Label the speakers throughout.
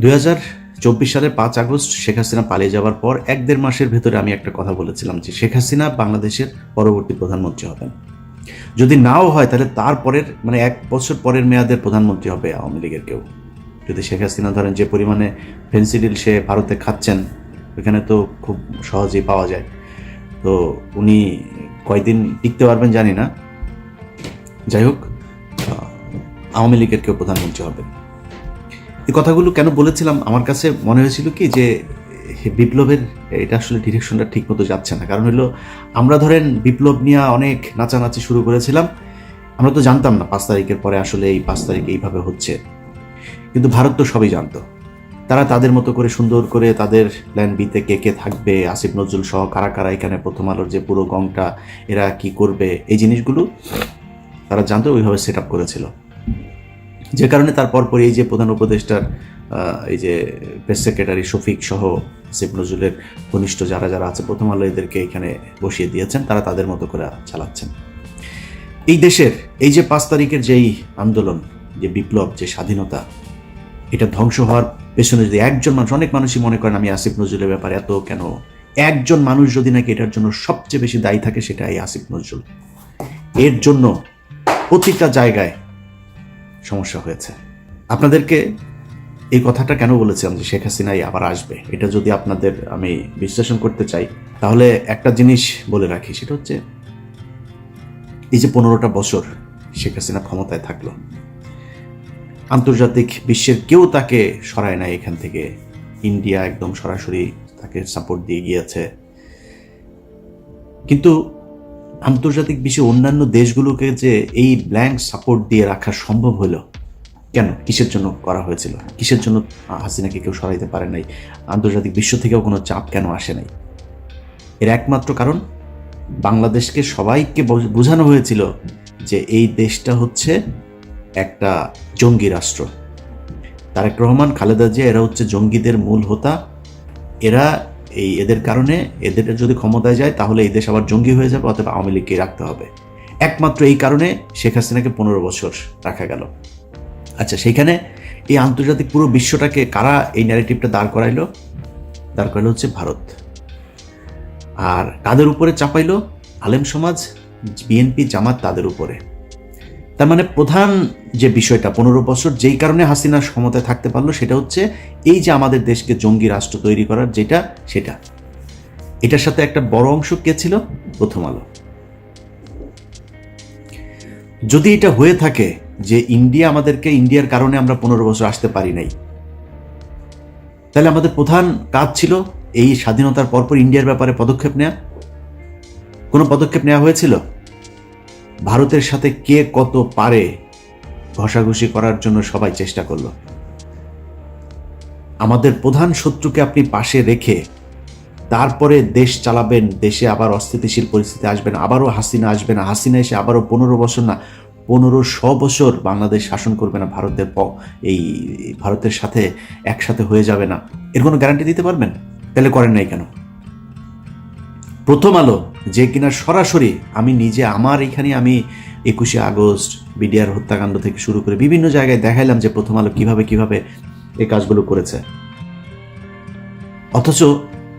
Speaker 1: দুই চব্বিশ সালের পাঁচ আগস্ট শেখ হাসিনা পালিয়ে যাওয়ার পর এক দেড় মাসের ভেতরে আমি একটা কথা বলেছিলাম যে শেখ হাসিনা বাংলাদেশের পরবর্তী প্রধানমন্ত্রী হবেন। যদি নাও হয় তাহলে তারপরের মানে এক বছর পরের মেয়াদের প্রধানমন্ত্রী হবে আওয়ামী লীগের কেউ। যদি শেখ হাসিনা ধরেন যে পরিমাণে ফেন্সিডিল সে ভারতে খাচ্ছেন, ওখানে তো খুব সহজেই পাওয়া যায়। তো উনি কয়দিন টিকতে পারবেন জানি না। যাই হোক আওয়ামী লীগের কেউ প্রধানমন্ত্রী হবেন। এই কথাগুলো কেন বলেছিলাম? আমার কাছে মনে হয়েছিল কি যে বিপ্লবের, এটা আসলে ডিরেকশনটা ঠিক মতো যাচ্ছে না। কারণ হলো, আমরা ধরেন বিপ্লব নিয়ে অনেক নাচানাচি শুরু করেছিলাম। আমরা তো জানতাম না পাঁচ তারিখের পরে আসলে এই পাঁচ তারিখ এইভাবে হচ্ছে। কিন্তু ভারত তো সবই জানতো। তারা তাদের মতো করে সুন্দর করে তাদের প্ল্যান বিতে কে কে থাকবে, আসিফ, নজরুল সহ কারা কারা এখানে প্রথম আলোর যে পুরো গংটা এরা কি করবে, এই জিনিসগুলো তারা জানতো, ওইভাবে সেট আপ করেছিল। যে কারণে তার পরে এই যে প্রধান উপদেষ্টার এই যে প্রেস সেক্রেটারি শফিক সহ আসিফ নজরুলের ঘনিষ্ঠ যারা যারা আছে, প্রথম আলো এদেরকে এখানে বসিয়ে দিয়েছেন, তারা তাদের মতো করে চালাচ্ছেন। এই দেশের এই যে পাঁচ তারিখের যেই আন্দোলন, যে বিপ্লব, যে স্বাধীনতা, এটা ধ্বংস হওয়ার পেছনে যদি একজন মানুষ, অনেক মানুষই মনে করেন আমি আসিফ নজরুলের ব্যাপারে এত কেন? একজন মানুষ যদি নাকি এটার জন্য সবচেয়ে বেশি দায়ী থাকে সেটা এই আসিফ নজরুল। এর জন্য প্রতিটা জায়গায় সমস্যা হয়েছে। আপনাদেরকে এই কথাটা কেন বলেছিলাম যে শেখ হাসিনাই আবার আসবে? এটা যদি আপনাদের আমি বিশ্লেষণ করতে চাই, তাহলে একটা জিনিস বলে রাখি, সেটা হচ্ছে এই যে পনেরোটা বছর শেখ হাসিনা ক্ষমতায় থাকল, আন্তর্জাতিক বিশ্বের কেউ তাকে সরায় নাই এখান থেকে। ইন্ডিয়া একদম সরাসরি তাকে সাপোর্ট দিয়ে গিয়েছে। কিন্তু আন্তর্জাতিক বিশ্বে অন্যান্য দেশগুলোকে যে এই ব্ল্যাঙ্ক সাপোর্ট দিয়ে রাখা সম্ভব হলো, কেন? কিসের জন্য করা হয়েছিল? কিসের জন্য হাসিনাকে কেউ সরাইতে পারে নাই? আন্তর্জাতিক বিশ্ব থেকেও কোনো চাপ কেন আসে নাই? এর একমাত্র কারণ, বাংলাদেশকে সবাইকে বোঝ- বোঝানো হয়েছিল যে এই দেশটা হচ্ছে একটা জঙ্গি রাষ্ট্র। তারেক রহমান, খালেদা জিয়া, এরা হচ্ছে জঙ্গিদের মূল হোতা। এরা এই এদের কারণে এদের যদি ক্ষমতায় যায়, তাহলে এই দেশ আবার জঙ্গি হয়ে যাবে, অথবা আওয়ামী লীগকে রাখতে হবে। একমাত্র এই কারণে শেখ হাসিনাকে পনেরো বছর রাখা গেল। আচ্ছা সেইখানে এই আন্তর্জাতিক পুরো বিশ্বটাকে কারা এই ন্যারেটিভটা দাঁড় করাইলো? দাঁড় করাইলো হচ্ছে ভারত। আর কাদের উপরে চাপাইলো? আলেম সমাজ, বিএনপি জামাত তাদের উপরে। তার মানে প্রধান যে বিষয়টা, পনেরো বছর যেই কারণে হাসিনা ক্ষমতায় থাকতে পারল, সেটা হচ্ছে এই যে আমাদের দেশকে জঙ্গি রাষ্ট্র তৈরি করার যেটা, সেটা। এটার সাথে একটা বড় অংশ কে ছিল? প্রথম আলো। যদি এটা হয়ে থাকে যে ইন্ডিয়া আমাদেরকে, ইন্ডিয়ার কারণে আমরা পনেরো বছর আসতে পারি নাই, তাহলে আমাদের প্রধান কাজ ছিল এই স্বাধীনতার পরপর ইন্ডিয়ার ব্যাপারে পদক্ষেপ নেওয়া কোনো পদক্ষেপ নেওয়া হয়েছিল? ভারতের সাথে কে কত পারে ঘষাঘষি করার জন্য সবাই চেষ্টা করল। আমাদের প্রধান শত্রুকে আপনি পাশে রেখে তারপরে দেশ চালাবেন, দেশে আবার অস্থিতিশীল পরিস্থিতি আসবেন আবারও হাসিনা আসবে না, হাসিনা এসে আবারও পনেরো বছর না, পনেরো শ বছর বাংলাদেশ শাসন করবে না, ভারতের এই ভারতের সাথে একসাথে হয়ে যাবে না। এর কোনো গ্যারান্টি দিতে পারবেন? তাহলে করেন নাই কেন? প্রথম আলো যে কিনা সরাসরি আমি নিজে আমার এখানে আমি একুশে আগস্ট বিডিআর হত্যাকাণ্ড থেকে শুরু করে বিভিন্ন জায়গায় দেখাইলাম যে প্রথম আলো কীভাবে কীভাবে এই কাজগুলো করেছে। অথচ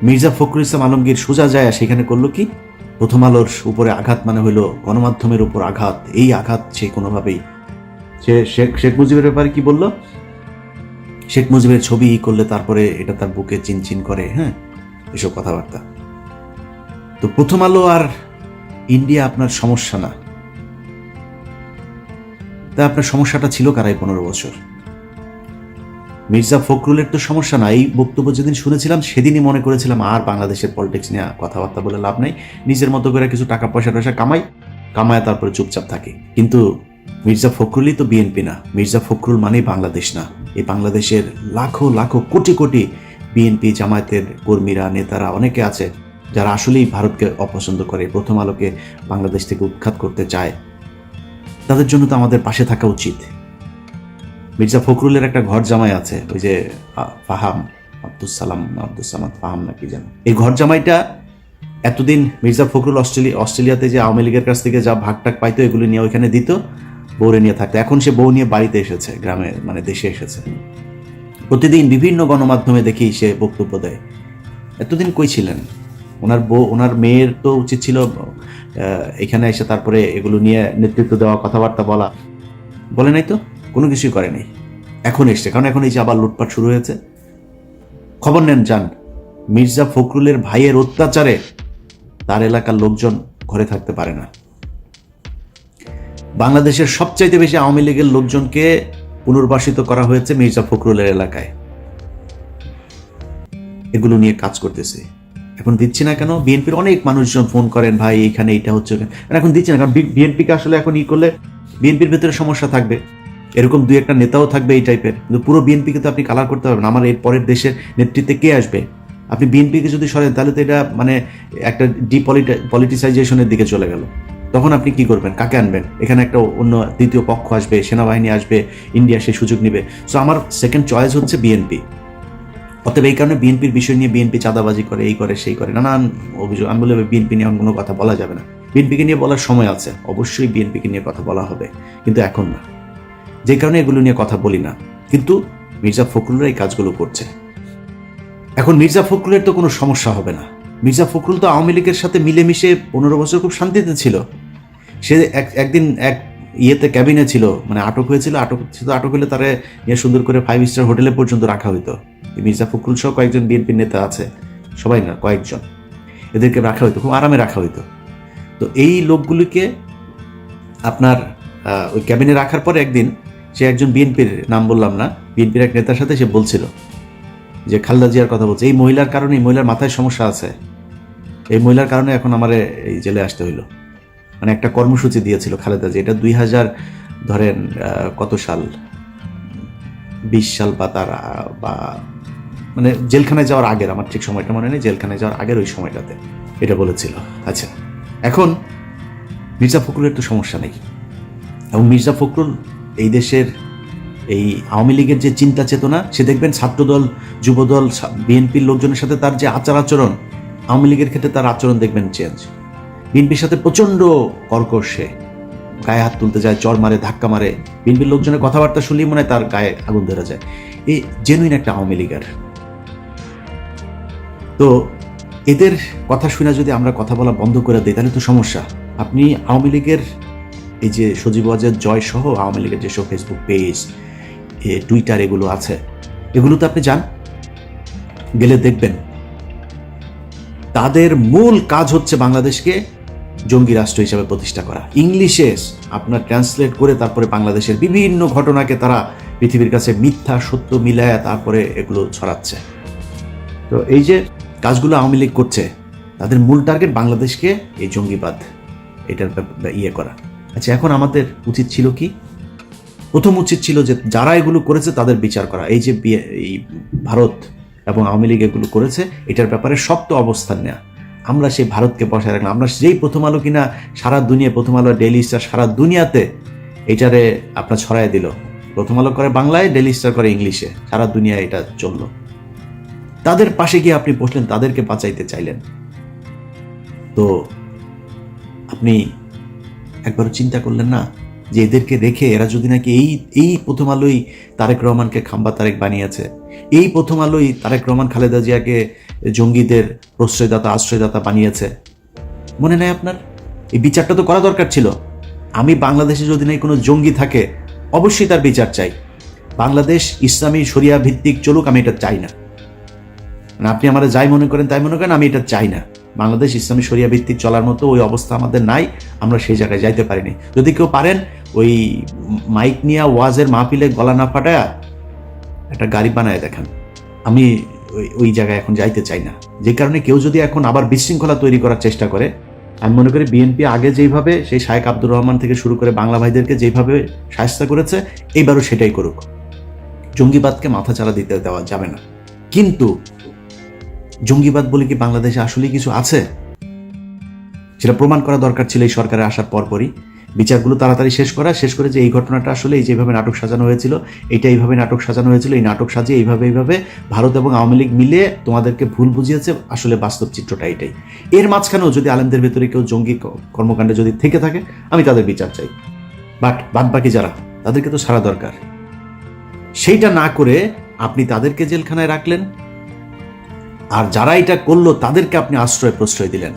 Speaker 1: মির্জা ফখরুল ইসলাম আলমগীর সোজা যায় সেখানে করল কি? প্রথম আলোর উপরে আঘাত মানে হলো গণমাধ্যমের উপর আঘাত। এই আঘাত সে কোনোভাবেই সে শেখ শেখ মুজিবের ব্যাপারে কি বলল? শেখ মুজিবের ছবি করলে তারপরে এটা তার বুকে চিনচিন করে হ্যাঁ? এসব কথাবার্তা। তো প্রথম আলো আর ইন্ডিয়া আপনার সমস্যা না। তা আপনার সমস্যাটা ছিল কারাই পনেরো বছর? মির্জা ফখরুলের তো সমস্যা না, এই বক্তব্য যেদিন শুনেছিলাম, সেদিনই মনে করেছিলাম আর বাংলাদেশের পলিটিক্স নিয়ে কথাবার্তা বলে লাভ নেই। নিজের মতো করে কিছু টাকা পয়সা টয়সা কামাই, কামায় তারপরে চুপচাপ থাকে। কিন্তু মির্জা ফখরুলই তো বিএনপি না। মির্জা ফখরুল মানেই বাংলাদেশ না। এই বাংলাদেশের লাখো লাখো, কোটি কোটি বিএনপি জামায়াতের কর্মীরা, নেতারা অনেকে আছে যারা আসলেই ভারতকে অপছন্দ করে, প্রথম আলোকে বাংলাদেশ থেকে উৎখাত করতে চায়, তাদের জন্য তো আমাদের পাশে থাকা উচিত। মির্জা ফখরুলের একটা ঘর জামাই আছে, ওই যে ফাহাম আব্দুল সালাম আব্দুল সামাদ ফাহাম নাকি যেন। এই ঘর জামাইটা এতদিন মির্জা ফখরুল অস্ট্রেলিয়া অস্ট্রেলিয়াতে যে আওয়ামী লীগের কাছ থেকে যা ভাগ টাক পাইতো, এগুলো নিয়ে ওইখানে দিত, বউরে নিয়ে থাকতো। এখন সে বউ নিয়ে বাড়িতে এসেছে, গ্রামে মানে দেশে এসেছে। প্রতিদিন বিভিন্ন গণমাধ্যমে দেখি সে বক্তব্য দেয়। এতদিন কই ছিলেন? ওনার বউ, ওনার মেয়ের তো উচিত ছিল এখানে এসে তারপরে এগুলো নিয়ে নেতৃত্ব দেওয়া, কথাবার্তা বলা। বলে নাই তো? কোনো কিছুই করে নাই। এখন এসছে, কারণ এখন এই যে আবার লুটপাট শুরু হয়েছে। খবর নেন, যান। মির্জা ফখরুলের ভাইয়ের অত্যাচারে তার এলাকার লোকজন ঘরে থাকতে পারে না। বাংলাদেশের সবচাইতে বেশি আওয়ামী লীগের লোকজনকে পুনর্বাসিত করা হয়েছে মির্জা ফখরুলের এলাকায়। এগুলো নিয়ে কাজ করতেছে। এখন দিচ্ছি না কেন? বিএনপির অনেক মানুষজন ফোন করেন, ভাই, এখানে এটা হচ্ছে ওখানে। এখন দিচ্ছি না, কারণ বিএনপিকে আসলে এখন ই করলে বিএনপির ভেতরে সমস্যা থাকবে। এরকম দুই একটা নেতাও থাকবে এই টাইপের কিন্তু পুরো বিএনপিকে তো আপনি কালার করতে পারবেন আমার এর পরের দেশের নেতৃত্বে কে আসবে? আপনি বিএনপিকে যদি সরেন, তাহলে তো এটা মানে একটা ডিপলিটা পলিটিসাইজেশনের দিকে চলে গেল। তখন আপনি কি করবেন? কাকে আনবেন? এখানে একটা অন্য দ্বিতীয় পক্ষ আসবে, সেনাবাহিনী আসবে ইন্ডিয়া সেই সুযোগ নেবে। সো আমার সেকেন্ড চয়েস হচ্ছে বিএনপি। অতএব এই কারণে বিএনপির বিষয় নিয়ে বিএনপি চাঁদাবাজি করে, এই করে, সেই করে, নানান অভিযোগ। আমি বলে বিএনপি নিয়ে কোনো কথা বলা যাবে না। বিএনপিকে নিয়ে বলার সময় আছে। অবশ্যই বিএনপিকে নিয়ে কথা বলা হবে। কিন্তু এখন না। যে কারণে এগুলো নিয়ে কথা বলি না। কিন্তু মির্জা ফখরুলরা এই কাজগুলো করছে। এখন মির্জা ফখরুলের তো কোনো সমস্যা হবে না। মির্জা ফখরুল তো আওয়ামী লীগের সাথে মিলেমিশে পনেরো বছর খুব শান্তিতে ছিল। সে এক, একদিন এক ইয়েতে ক্যাবিনে ছিল মানে আটক হয়েছিল, আটক ছিল, আটক হলে তারে নিয়ে সুন্দর করে ফাইভ স্টার হোটেলে পর্যন্ত রাখা হইতো। মির্জা ফখরুল সহ কয়েকজন বিএনপির নেতা আছে, সবাই না, কয়েকজন। এদেরকে রাখা হইতো, খুব আরামে রাখা হইতো। তো এই লোকগুলিকে আপনার ওই ক্যাবিনে রাখার পরে একদিন সে একজন বিএনপির, নাম বললাম না, বিএনপির এক নেতার সাথে সে বলছিল যে, খালেদা জিয়ার কথা বলছে। এই মহিলার কারণে, এই মহিলার মাথায় সমস্যা আছে। এই মহিলার কারণে এখন আমার এই জেলে আসতে হইল। মানে একটা কর্মসূচি দিয়েছিল খালেদা জি এটা দুই হাজার, ধরেন কত সাল? বিশ সাল বা তার, বা মানে জেলখানায় যাওয়ার আগের, আমার ঠিক সময়টা মনে নেই, জেলখানায় যাওয়ার আগের ওই সময়টাতে এটা বলেছিল। আচ্ছা এখন মির্জা ফখরুলের তো সমস্যা নেই। এবং মির্জা ফখরুল এই দেশের এই আওয়ামী লীগের যে চিন্তা চেতনা, সে দেখবেন ছাত্রদল, যুবদল বিএনপির লোকজনের সাথে তার যে আচার আচরণ, আওয়ামী লীগের ক্ষেত্রে তার আচরণ দেখবেন চেঞ্জ বিএনপির সাথে প্রচণ্ড কর্কশ। গায়ে হাত তুলতে যায়, চর মারে, ধাক্কা মারে। বিএনপির লোকজনের কথাবার্তা শুনলেই মনে তার গায়ে আগুন ধরে যায়। এই জেনুইন একটা আওয়ামী লীগের। তো এদের কথা শুনে যদি আমরা কথা বলা বন্ধ করে দিই, তাহলে তো সমস্যা। আপনি আওয়ামী লীগের এই যে সজীব ওয়াজের জয় সহ আওয়ামী লীগের যেসব ফেসবুক পেজ টুইটার এগুলো আছে এগুলোতে আপনি যান, গেলে দেখবেন। তাদের মূল কাজ হচ্ছে বাংলাদেশকে জঙ্গি রাষ্ট্র হিসেবে প্রতিষ্ঠা করা। ইংলিশে আপনার ট্রান্সলেট করে তারপরে বাংলাদেশের বিভিন্ন ঘটনাকে তারা পৃথিবীর কাছে মিথ্যা, সত্য মিলায়া তারপরে এগুলো ছড়াচ্ছে। তো এই যে কাজগুলো আওয়ামী লীগ করছে, তাদের মূল টার্গেট বাংলাদেশকে এই জঙ্গিবাদ, এটার ইয়ে করা। আচ্ছা এখন আমাদের উচিত ছিল কি? প্রথম উচিত ছিল যে যারা এগুলো করেছে তাদের বিচার করা। এই যে এই ভারত এবং আওয়ামী লীগ এগুলো করেছে, এটার ব্যাপারে শক্ত অবস্থান নেওয়া আমরা সেই ভারতকে বসায় রাখলাম। আমরা যেই প্রথম আলো কিনা সারা দুনিয়া, প্রথম আলো ডেইলি স্টার সারা দুনিয়াতে এটারে আপনার ছড়াই দিল। প্রথম আলো করে বাংলায় ডেইলি স্টার করে ইংলিশে। সারা দুনিয়ায় এটা চলল। তাদের পাশে গিয়ে আপনি বসলেন, তাদেরকে বাঁচাইতে চাইলেন। তো আপনি একবার চিন্তা করলেন না? যে এদেরকে রেখে এরা যদি নাকি এই এই প্রথম আলোই তারেক রহমানকে খাম্বা তারেক বানিয়েছে, এই প্রথম আলোই তারেক রহমান, খালেদা জিয়াকে জঙ্গিদের প্রশ্রয়দাতা, আশ্রয়দাতা বানিয়েছে। মনে নেয় আপনার? এই বিচারটা তো করা দরকার ছিল। আমি বাংলাদেশে যদি নাই কোনো জঙ্গি থাকে, অবশ্যই তার বিচার চাই। বাংলাদেশ ইসলামী শরিয়া ভিত্তিক চলুক, আমি এটা চাই না। মানে আপনি আমরা যাই মনে করেন, তাই মনে করেন, আমি এটা চাই না। বাংলাদেশ ইসলামী শরিয়া ভিত্তিক চলার মতো ওই অবস্থা আমাদের নাই, আমরা সেই জায়গায় যাইতে পারিনি। যদি কেউ পারেন ওই মাইক নিয়ে ওয়াজের মাহফিলে গলা না ফাটায়া একটা গাড়ি বানায় দেখান। আমি ওই ওই জায়গায় এখন যাইতে চাই না। যে কারণে কেউ যদি এখন আবার বিশৃঙ্খলা তৈরি করার চেষ্টা করে, আমি মনে করি বিএনপি আগে যেইভাবে সেই শায়েক আব্দুর রহমান থেকে শুরু করে বাংলা ভাইদেরকে যেইভাবে সাহায্য করেছে, এইবারও সেটাই করুক। জঙ্গিবাদকে মাথা চালা দিতে দেওয়া যাবে না। কিন্তু জঙ্গিবাদ বলে কি বাংলাদেশে আসলে কিছু আছে? সেটা প্রমাণ করা দরকার ছিল এই সরকারের আসার পরপরই। বিচারগুলো তাড়াতাড়ি শেষ করা, শেষ করে যে এই ঘটনাটা আসলে এই যেভাবে নাটক সাজানো হয়েছিল, এটা এইভাবে নাটক সাজানো হয়েছিল, এই নাটক সাজিয়ে এইভাবে এইভাবে ভারত এবং আওয়ামী লীগ মিলে তোমাদেরকে ভুল বুঝিয়েছে, আসলে বাস্তব চিত্রটা এটাই। এর মাঝখানেও যদি আলেমদের ভেতরে কেউ জঙ্গি কর্মকাণ্ডে যদি থেকে থাকে, আমি তাদের বিচার চাই। বাট বাদ বাকি যারা, তাদেরকে তো সারা দরকার। সেইটা না করে আপনি তাদেরকে জেলখানায় রাখলেন, আর যারা এটা করল, তাদেরকে আপনি আশ্রয় প্রশ্রয় দিলেন।